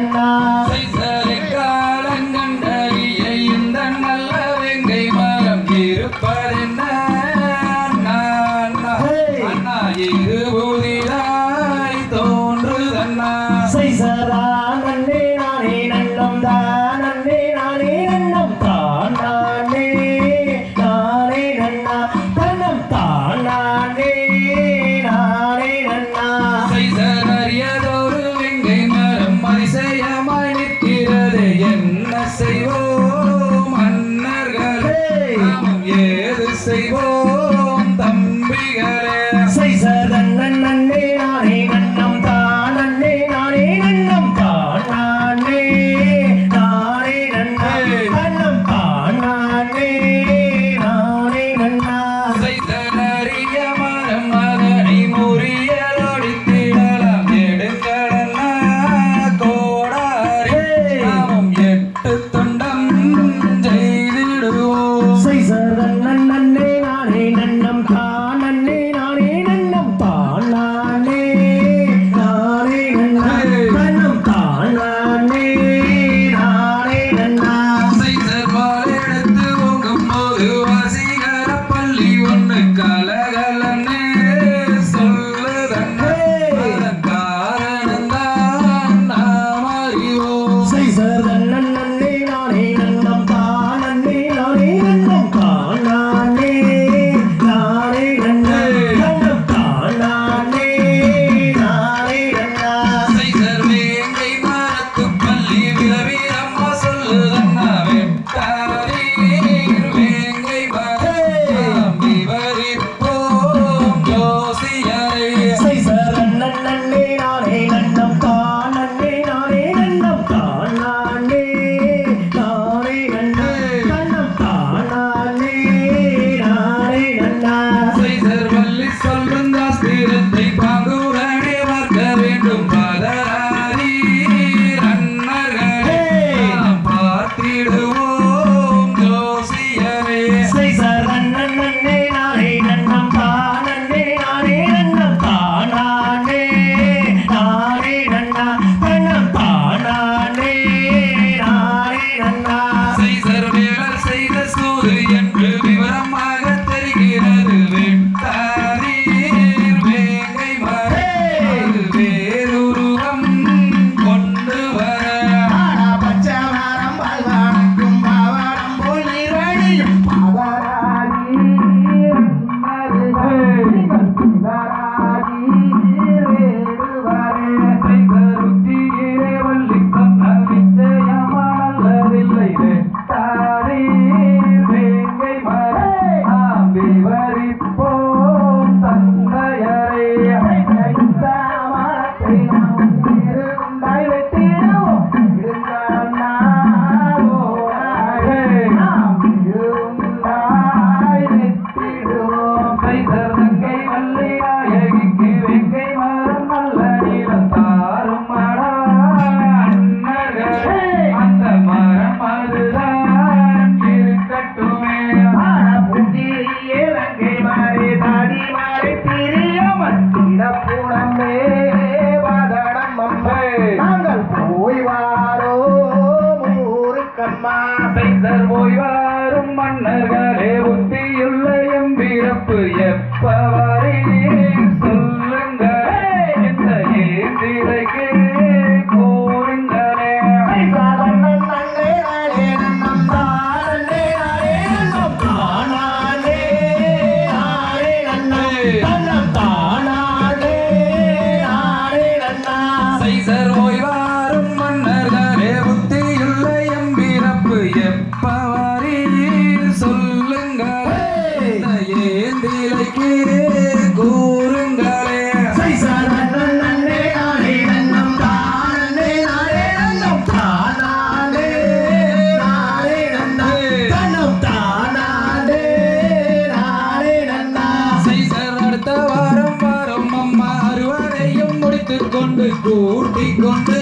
கண்ணா காலங்கண்டறிய இந்த நல்ல வெங்கை மரம் இருப்பதென்ன? இது ஊதி Jesús. அம்மாசை தருவோய் வாரும் மன்னர்களே உத்தியுள்ள எம்பிறப்பு எப்பவா? எப்பவாரீர் சொல்லுங்களே. ஏந்திலைக்கு கூறுங்களே. அடுத்த வாரம் வாரம். அம்மா அறுவடையும் முடித்துக் கொண்டு கூட்டிக் கொண்டு